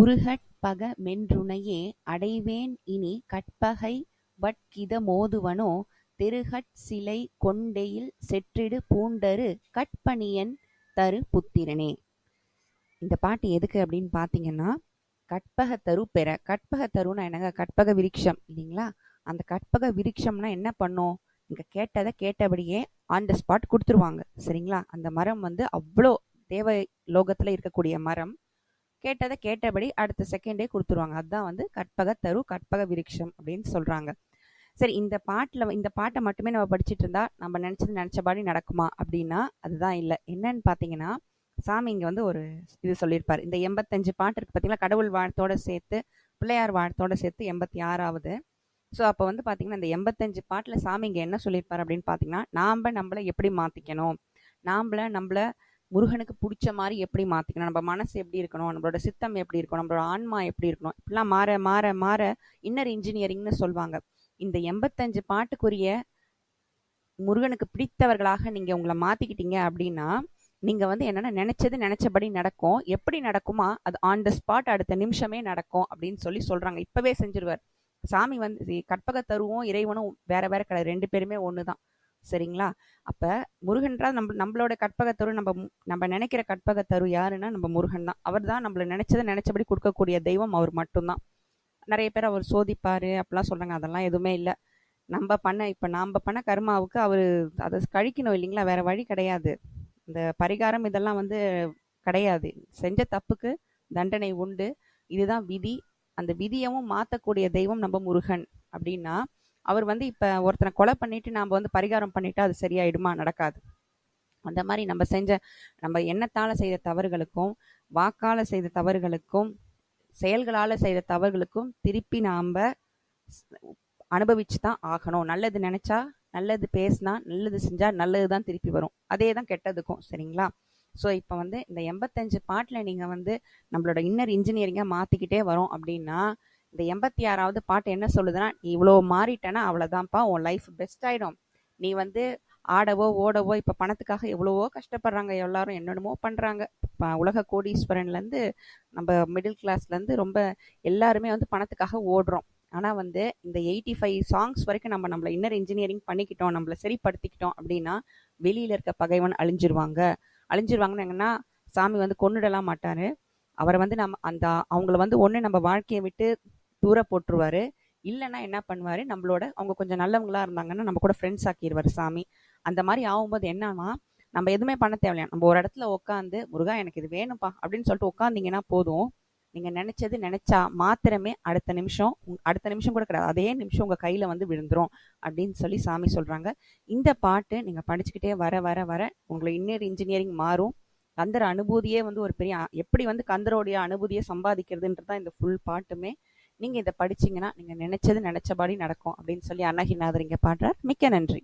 உருகற்பக மென்றுணையே அடைவேன் இனி கற்பகை வட்கித மோதுவனோ சிலை கொண்டெயில் செற்றிடு பூண்டரு கட்பணியன் தரு புத்திரனே. இந்த பாட்டு எதுக்கு அப்படின்னு பார்த்தீங்கன்னா கற்பக தரு பெற. கற்பக தருன்னா என்னங்க? கற்பக விருட்சம் இல்லைங்களா? அந்த கற்பக விருட்சம்னா என்ன பண்ணும்? இங்கே கேட்டதை கேட்டபடியே ஆன் த ஸ்பாட் கொடுத்துருவாங்க சரிங்களா? அந்த மரம் வந்து அவ்வளோ தேவ லோகத்தில் இருக்கக்கூடிய மரம். கேட்டதை கேட்டபடி அடுத்த செகண்டே கொடுத்துருவாங்க. அதுதான் வந்து கற்பக தரு கற்பக விருட்சம் அப்படின்னு சொல்கிறாங்க சரி இந்த பாட்டில் இந்த பாட்டை மட்டுமே நம்ம படிச்சுட்டு இருந்தா நம்ம நினச்சது நினச்சபடி நடக்குமா அப்படின்னா அதுதான் இல்லை. என்னன்னு பார்த்தீங்கன்னா சாமி இங்கே வந்து ஒரு இது சொல்லியிருப்பார். இந்த எண்பத்தஞ்சு பாட்டு இருக்கு பார்த்தீங்களா கடவுள் வாழ்த்தோட சேர்த்து பிள்ளையார் வாழ்த்தோட சேர்த்து எண்பத்தி ஆறாவது ஸோ அப்போ வந்து பார்த்தீங்கன்னா இந்த எண்பத்தஞ்சு பாட்டில் சாமி இங்கே என்ன சொல்லியிருப்பார் அப்படின்னு பார்த்தீங்கன்னா நாம் நம்மளை எப்படி மாற்றிக்கணும் நாம்ள நம்மள முருகனுக்கு பிடிச்ச மாதிரி எப்படி மாற்றிக்கணும் நம்ம மனசு எப்படி இருக்கணும்? நம்மளோட சித்தம் எப்படி இருக்கணும்? நம்மளோட ஆன்மா எப்படி இருக்கணும்? இப்படிலாம் மாற மாற மாற இன்னர் இன்ஜினியரிங்னு சொல்லுவாங்க. இந்த எண்பத்தஞ்சு பாட்டுக்குரிய முருகனுக்கு பிடித்தவர்களாக நீங்கள் உங்களை மாற்றிக்கிட்டீங்க அப்படின்னா நீங்கள் வந்து என்னென்ன நினச்சது நினச்சபடி நடக்கும். எப்படி நடக்குமா அது ஆன் த ஸ்பாட் அடுத்த நிமிஷமே நடக்கும் அப்படின்னு சொல்லி சொல்கிறாங்க இப்போவே செஞ்சிருவார். சாமி வந்து கற்பக தருவும் இறைவனும் வேற வேற கிடையாது. ரெண்டு பேருமே ஒன்று தான் சரிங்களா? அப்ப முருகன்றா நம்ம நம்மளோட கற்பகத்தரு நம்ம நம்ம நினைக்கிற கற்பகத்தரு யாருன்னா நம்ம முருகன் தான். அவர் தான் நம்மள நினைச்சதை நினைச்சபடி கொடுக்கக்கூடிய தெய்வம் அவர் மட்டும்தான். நிறைய பேர் அவர் சோதிப்பாரு அப்படிலாம் சொல்றாங்க. அதெல்லாம் எதுவுமே இல்லை. நம்ம பண்ண இப்போ நாம் பண்ண கர்மாவுக்கு அவர் அதை கழிக்கணும் இல்லைங்களா? வேற வழி கிடையாது. இந்த பரிகாரம் இதெல்லாம் வந்து கிடையாது. செஞ்ச தப்புக்கு தண்டனை உண்டு. இதுதான் விதி. அந்த விதியவும் மாற்றக்கூடிய தெய்வம் நம்ம முருகன். அப்படின்னா அவர் வந்து இப்போ ஒருத்தனை கொலை பண்ணிட்டு நாம் வந்து பரிகாரம் பண்ணிட்டு அது சரியாயிடுமா? நடக்காது. அந்த மாதிரி நம்ம செஞ்ச நம்ம எண்ணத்தால் செய்த தவறுகளுக்கும் வாக்கால் செய்த தவறுகளுக்கும் செயல்களால் செய்த தவறுகளுக்கும் திருப்பி நாம் அனுபவிச்சு தான் ஆகணும். நல்லது நினச்சா நல்லது பேசினா நல்லது செஞ்சால் நல்லது தான் திருப்பி வரும். அதே தான் கெட்டதுக்கும் சரிங்களா? ஸோ இப்போ வந்து இந்த எண்பத்தஞ்சு பாட்டில் நீங்கள் வந்து நம்மளோட இன்னர் இன்ஜினியரிங்காக மாற்றிக்கிட்டே வரோம் அப்படின்னா இந்த எண்பத்தி ஆறாவது பாட்டு என்ன சொல்லுதுன்னா நீ இவ்வளோ மாறிட்டேன்னா அவ்வளோதான்ப்பா உன் லைஃப் பெஸ்ட் ஆகிடும் நீ வந்து ஆடவோ ஓடவோ இப்போ பணத்துக்காக எவ்வளவோ கஷ்டப்படுறாங்க எல்லாரும் என்னென்னமோ பண்ணுறாங்க உலக கோடீஸ்வரன்லேருந்து நம்ம மிடில் கிளாஸ்லேருந்து ரொம்ப எல்லாருமே வந்து பணத்துக்காக ஓடுறோம். ஆனால் வந்து இந்த எயிட்டி ஃபைவ் சாங்ஸ் வரைக்கும் நம்ம நம்மளை இன்னர் இன்ஜினியரிங் பண்ணிக்கிட்டோம் நம்மளை சரிப்படுத்திக்கிட்டோம் அப்படின்னா வெளியில் இருக்க பகைவன் அழிஞ்சிருவாங்க. அழிஞ்சிருவாங்கன்னு சாமி வந்து கொண்டுடலாம் மாட்டார். அவரை வந்து நம்ம அந்த அவங்கள வந்து ஒன்று நம்ம வாழ்க்கையை விட்டு தூர போட்டுருவாரு. இல்லைன்னா என்ன பண்ணுவார்? நம்மளோட அவங்க கொஞ்சம் நல்லவங்களா இருந்தாங்கன்னா நம்ம கூட ஃப்ரெண்ட்ஸ் ஆக்கிடுவார் சாமி. அந்த மாதிரி ஆகும்போது என்னன்னா நம்ம எதுவுமே பண்ண தேவையில்லையா நம்ம ஒரு இடத்துல உட்காந்து முருகா எனக்கு இது வேணும்ப்பா அப்படின்னு சொல்லிட்டு உட்காந்திங்கன்னா போதும். நீங்க நினைச்சது நினைச்சா மாத்திரமே அடுத்த நிமிஷம் அடுத்த நிமிஷம் கூட கிடையாது. அதே நிமிஷம் உங்க கையில வந்து விழுந்துரும் அப்படின்னு சொல்லி சாமி சொல்றாங்க. இந்த பாட்டு நீங்க படிச்சுக்கிட்டே வர வர வர உங்களை இன்னர் இன்ஜினியரிங் மாறும். கந்தர் அனுபூதியே வந்து ஒரு பெரிய எப்படி வந்து கந்தரோடைய அனுபூதியை சம்பாதிக்கிறதுன்றது தான் இந்த ஃபுல் பாட்டுமே. நீங்க இதை படிச்சீங்கன்னா நீங்க நினைச்சது நினைச்சபடி நடக்கும் அப்படின்னு சொல்லி அன்னகிநாதர் இங்க பாடுறார். மிக்க நன்றி.